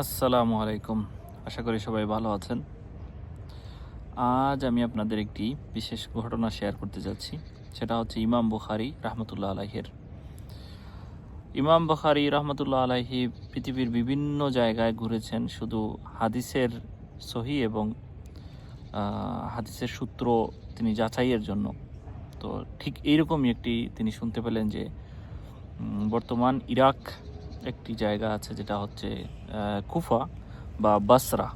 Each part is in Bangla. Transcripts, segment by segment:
আসসালামু আলাইকুম। আশা করি সবাই ভালো আছেন। আজ আমি আপনাদের একটি বিশেষ ঘটনা শেয়ার করতে যাচ্ছি। সেটা হচ্ছে ইমাম বুখারি রহমতুল্লাহ আলাহের ইমাম বুখারি রহমতুল্লাহ আলাহি পৃথিবীর বিভিন্ন জায়গায় ঘুরেছেন। শুধু হাদিসের সহি এবং হাদিসের সূত্র তিনি যাচাইয়ের জন্য। তো ঠিক এইরকমই একটি তিনি শুনতে পেলেন যে বর্তমান ইরাক একটি জায়গা আছে যেটা হচ্ছে কুফা বা বাসরা,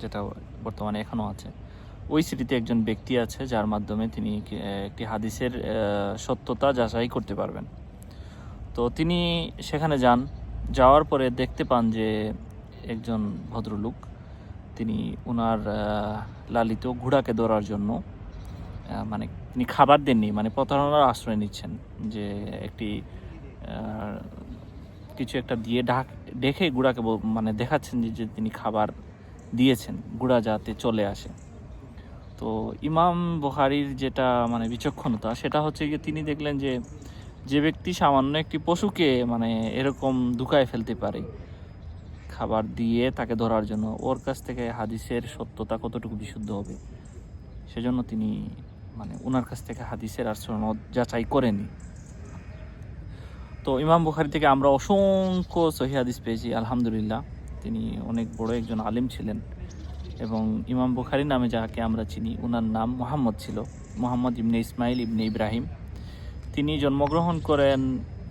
যেটা বর্তমানে এখনও আছে। ওই সিটিতে একজন ব্যক্তি আছে যার মাধ্যমে তিনি একটি হাদিসের সত্যতা যাচাই করতে পারবেন। তো তিনি সেখানে যান, যাওয়ার পরে দেখতে পান যে একজন ভদ্রলোক, তিনি ওনার লালিত ঘোড়াকে ধরার জন্য মানে তিনি খাবার দেননি মানে প্রতারণার আশ্রয় নিচ্ছেন যে একটি কিছু একটা দিয়ে ঢাক দেখে গুড়াকে মানে দেখাচ্ছেন যে তিনি খাবার দিয়েছেন, গুড়া যাতে চলে আসে। তো ইমাম বুখারির যেটা মানে বিচক্ষণতা, সেটা হচ্ছে গিয়ে তিনি দেখলেন যে যে ব্যক্তি সামান্য একটি পশুকে মানে এরকম দুকায় ফেলতে পারে, খাবার দিয়ে তাকে ধরার জন্য, ওর কাছ থেকে হাদিসের সত্যতা কতটুকু বিশুদ্ধ হবে? সেজন্য তিনি মানে ওনার কাছ থেকে হাদিসের আর সনদ যাচাই করেনি তো ইমাম বুখারি থেকে আমরা অসংখ্য সহি হাদিস পেয়েছি, আলহামদুলিল্লাহ। তিনি অনেক বড় একজন আলিম ছিলেন এবং ইমাম বুখারি নামে যাকে আমরা চিনি ওনার নাম মোহাম্মদ ছিল, মোহাম্মদ ইবনে ইসমাইল ইবনে ইব্রাহিম। তিনি জন্মগ্রহণ করেন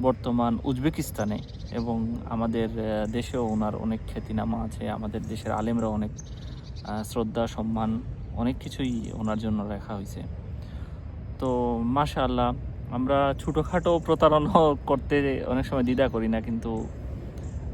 বর্তমান উজবেকিস্তানে এবং আমাদের দেশেও ওনার অনেক খ্যাতিনামা আছে, আমাদের দেশের আলেমরা অনেক শ্রদ্ধা, সম্মান, অনেক কিছুই ওনার জন্য রাখা হয়েছে তো মাশা আল্লাহ আমরা ছোটোখাটো প্রতারণা করতে অনেক সময় দ্বিধা করি না কিন্তু